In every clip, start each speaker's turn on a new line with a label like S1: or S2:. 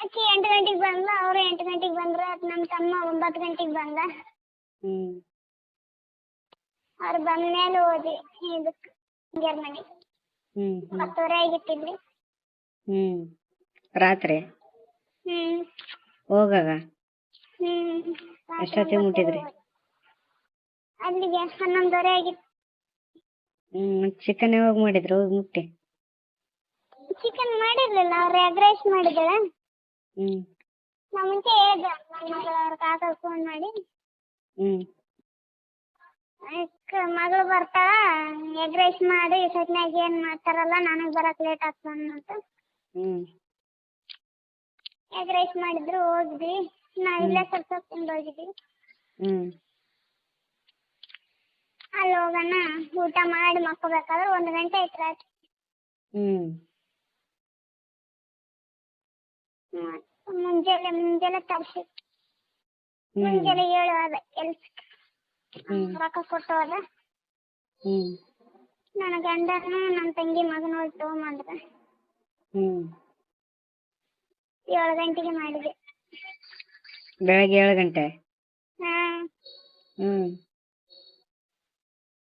S1: ಆಕಿ ಎಂಟು ಗಂಟೆಗೆ ಬಂದ್ಲ ಅವ್ರು ಎಂಟು ಗಂಟೆಗೆ ಬಂದ್ರು ನಮ್ಮ ತಮ್ಮ ಒಂಬತ್ತು ಗಂಟೆಗೆ ಬಂದ.
S2: ಹ್ಮ್.
S1: ಅವ್ರು ಬಂದ್ಮೇಲೆ ಹೋದ್ವಿ ಇದಕ್ಕೆ ಹಿಂಗ್ಯಾರ ಮನೆ.
S2: ಹ್ಮ್ ಹ್ಮ್.
S1: ಹತ್ತುವರೆ ಆಗಿತ್ತಿದ್ರಿ
S2: ಹ್ಮ್. ರಾತ್ರಿ?
S1: ಹ್ಮ್.
S2: ಹೋಗಾಗ?
S1: ಹ್ಮ್.
S2: ಎಷ್ಟೊತ್ತಿಗೆ ಮುಟ್ಟಿದ್ರಿ?
S1: ಅಲ್ಲಿಗೆ ಹನ್ನೊಂದುವರೆ ಆಗಿತ್ತು.
S2: ಹ್ಮ್ ಚಿಕನ್ ಯಾವಾಗ ಮಾಡಿದ್ರು ಹೋಗಿ ಮುಟ್ಟಿ?
S1: ಚಿಕನ್ ಮಾಡಿರ್ಲಿಲ್ಲ ಅವ್ರು ಎಗ್ ರೈಸ್
S2: ಹ್ಮ್.
S1: ನಾ ಮುಂಚೆ ಹೇಳಿದೆ ನನ್ನ ಮಗಳು ಅವ್ರ ಫೋನ್ ಮಾಡಿ.
S2: ಹ್ಮ್.
S1: ಅಕ್ಕ ಮಗಳು ಬರ್ತಾಳ. ಎಗ್ ರೈಸ್ ಮಾಡಿ ಸತ್ನಾಗ ಏನ್ ಮಾಡ್ತಾರಲ್ಲ ನನಗೆ ಬರಕ್ ಲೇಟ್ ಆಗ್ತದೆ ಅಂತ.
S2: ಹ್ಮ್.
S1: ಎಗ್ ರೈಸ್ ಮಾಡಿದ್ರು ಹೋಗಿದ್ವಿ ನಾ ಇಲ್ಲೇ ಸ್ವಲ್ಪ ಸ್ವಲ್ಪ ತಿಂದು ಹೋಗಿದ್ವಿ.
S2: ಹ್ಮ್.
S1: ಅಲ್ಲಿ ಹೋಗೋಣ ಊಟ ಮಾಡಿ ಮಕ್ಕೋಬೇಕಾದ್ರೆ ಒಂದ್ ಗಂಟೆ ಆಯ್ತು ರಾತ್ರಿ.
S2: ಹ್ಮ್.
S1: ಮುಂಜಾನೆ ಮುಂಜಾನೆ ತರಿಸಿ. ಮುಂಜಾನೆ ಏಳು ಅದ
S2: ಕೆಲ್ಸ
S1: ರೊಕ್ಕ ಕೊಟ್ಟು ಹೋದ ನನ್ನ ಗಂಡನು ನನ್ನ ತಂಗಿ ಮಗನ ಹೋಗಿ ತೊಗೊಂಬಂದ್ರ ಏಳು ಗಂಟೆಗೆ ಮಾಡಿದೆ.
S2: ಬೆಳಗ್ಗೆ ಏಳು ಗಂಟೆ?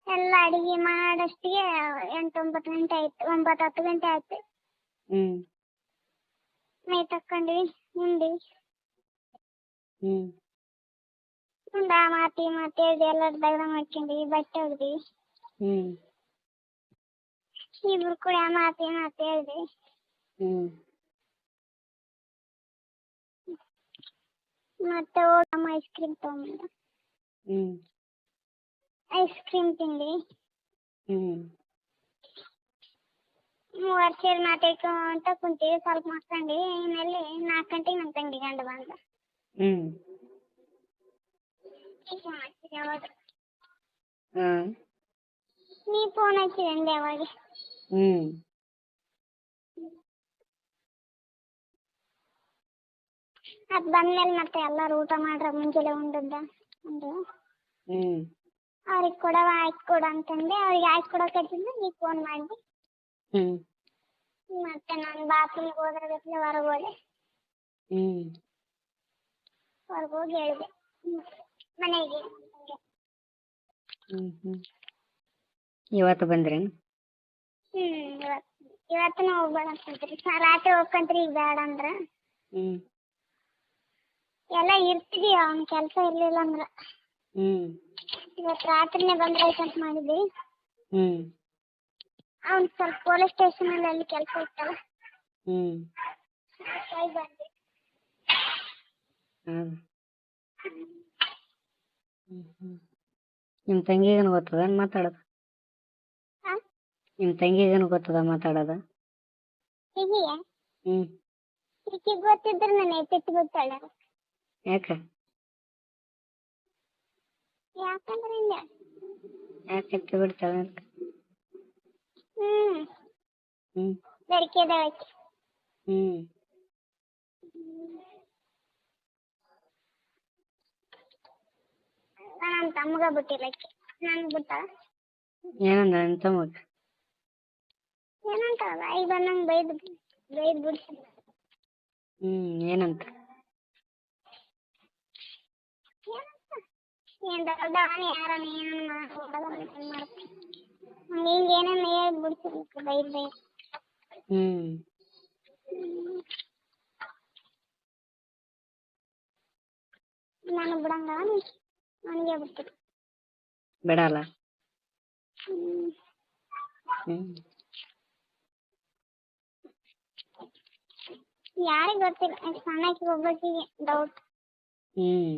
S1: ಎಲ್ಲ ಅಡಿಗೆ ಮಾಡಷ್ಟಿಗೆ ಎಂಟು ಒಂಬತ್ತು ಗಂಟೆ ಆಯ್ತು ಒಂಬತ್ತು ಹತ್ತು ಗಂಟೆ ಆಯ್ತು.
S2: ಹ್ಮ್
S1: ಮೈ ತಕ್ಕೊಂಡ್ವಿ ಉಂಡು
S2: ಹ್ಮ್
S1: ಉಂಡ ಮಾತಿ ಮಾತಿ ಹೇಳ್ದು ಎಲ್ಲ ದಗದ ಮಾಡ್ಕೊಂಡ್ವಿ ಬಟ್ಟೆ ಒಗ್ದ್ವಿ
S2: ಹ್ಮ್
S1: ಇಬ್ರು ಕೂಡ ಮಾತಿ ಮಾತಿ ಹೇಳ್ದೆ
S2: ಹ್ಮ್
S1: ಮತ್ತೆ ಹೋಗಮ್ಮ ಐಸ್ ಕ್ರೀಮ್ ತೊಗೊಂಬಂದ
S2: ಹ್ಮ್
S1: ಐಸ್ ಕ್ರೀಮ್ ತಿಂದ್ವಿ
S2: ಹ್ಮ್
S1: ಮೂವರು ಸೇರಿ ಮಾತಾಡ್ಕೊಂತ ಕುಂತೀವಿ ಸ್ವಲ್ಪ ಮಕ್ಕೊಂಡ್ವಿ ಇನ್ನಲ್ಲಿ ನಾಲ್ಕು ಗಂಟೆಗೆ ನಮ್ಮ ತಂಗಿ ಗಂಡ ಬಂದ
S2: ಹ್ಮ್
S1: ಫೋನ್ ಹಚ್ಚಿದೆ ಅವಾಗ
S2: ಹಾ
S1: ನೀ ಫೋನ್ ಹಚ್ಚಿದೆ ಅಂದೆ ಅವಾಗ
S2: ಹ್ಮ್
S1: ಅದು ಬಂದ್ಮೇಲೆ ಮತ್ತೆ ಎಲ್ಲರೂ ಊಟ ಮಾಡ್ರ ಮುಂಜಾನೆ ಉಂಡದ್ದ ಅಂದ್ರು
S2: ಹ್ಮ್
S1: ಅವ್ರಿಗೆ ಕೊಡವ ಆಯ್ತು ಕೊಡು ಅಂತಂದೆ ಅವ್ರಿಗೆ ಆಯ್ತು ಕೊಡೋಕತ್ತಿದ್ದ ನೀ ಫೋನ್ ಮಾಡಿ
S2: ಹ್ಮ್
S1: ಮತ್ತೆ ನಾನು ಬಾತ್ರೂಮ್ಗೆ ಹೋದ್ರೆ ಗಟ್ಲೆ ಹೊರಗೆ ಹೋದೆ.
S2: ಹ್ಮ್.
S1: ಹೊರಗೆ ಹೋಗಿ ಹೇಳಿದೆ. ಮನೆಗೆ.
S2: ಹ್ಮ್ ಹ್ಮ್. ಇವತ್ತು ಬಂದ್ರೇನು
S1: ಹ್ಮ್ ಇವತ್ತು. ಇವತ್ತೂ ಹೋಗ್ಬೇಡ ಅಂತಂತ್ರಿ ರಾತ್ರಿ ಹೋಗ್ಕಂತ್ರಿ ಈಗ ಬೇಡ ಅಂದ್ರ.
S2: ಹ್ಮ್.
S1: ಎಲ್ಲ ಇರ್ತಿದ್ವಿ ಅವ್ನ ಕೆಲಸ ಇರ್ಲಿಲ್ಲ ಅಂದ್ರ.
S2: ಹ್ಮ್.
S1: ಇವತ್ತು ರಾತ್ರಿನೇ ಬಂದ್ರಾಯ್ತಂತ ಮಾಡಿದ್ವಿ.
S2: ಹ್ಮ್.
S1: ಅವ್ನು ಸ್ವಲ್ಪ ಪೊಲೀಸ್ ಸ್ಟೇಷನಲ್ಲಿ ಅಲ್ಲಿ ಕೆಲಸ ಇತ್ತಲ್ಲ.
S2: ಹ್ಮ್.
S1: ಹಾಗಾಗಿ ಬಂದ್ವಿ
S2: ಹೌದು ನಿಮ್ಮ ತಂಗಿಗೇನು ಗೊತ್ತದ? ಮಾತಾಡೋದು?
S1: ಹಾಂ?
S2: ನಿಮ್ಮ ತಂಗಿಗೇನು ಗೊತ್ತದ ಮಾತಾಡೋದು?
S1: ಹೀಗೆಯಾ
S2: ಹ್ಮ್.
S1: ಈಕೆ ಗೊತ್ತಿದ್ರೆ ನಾನು ಎತ್ತಿಟ್ಟು ಗೊತ್ತಾಳ
S2: ಯಾಕ?
S1: ಯಾಕಂದ್ರೆ ಇಲ್ಲ
S2: ಯಾಕೆ ಎತ್ತಿ ಬಿಡ್ತಾಳೆ ಅಂತ? ಹ್ಮ್.
S1: ಬೆರಕೆದ ಆಕೆ
S2: ಹ್ಮ್.
S1: ನಮ್ಮ ತಮ್ಮಗ ಬಿಟ್ಟಿಲ್ಲ ಆಕೆ ನನ್ ಬಿಟ್ಟ?
S2: ಏನಂದ ನಿಮ್ಮ ತಮ್ಮಗ?
S1: ಏನಂತ ಈಗ ಬಂದಂಗ ಬೈದು ಬೈದು ಬಿಡ್ಸಿ
S2: ಹ್ಮ್ ಏನಂತ?
S1: ಏನು ದೊಡ್ಡವನ ಯಾರನ್ನ ಏನನ್ನ ಮಾಡ್ಬೋದು ಮಾಡ್ತೀನಿ ಹಿಂಗೆ ಏನೇನು ಹೇಳಿ ಬಿಡ್ಸಿರ್ಬೇಕು ಬೈದ್ ಬೈದು.
S2: ಹ್ಮ್
S1: ನಾನು ಬಿಡಂಗ ನನಗೆ ಬಿಡ್ತೀನಿ
S2: ಬಿಡಲ್ಲ
S1: ಹ್ಮ್
S2: ಹ್ಮ್
S1: ಯಾರಿಗೆ ಗೊತ್ತಿಲ್ಲ ಸಣ್ಣಕ್ಕೆ ಒಬ್ಬಾಕಿಗೆ ಡೌಟ್
S2: ಹ್ಮ್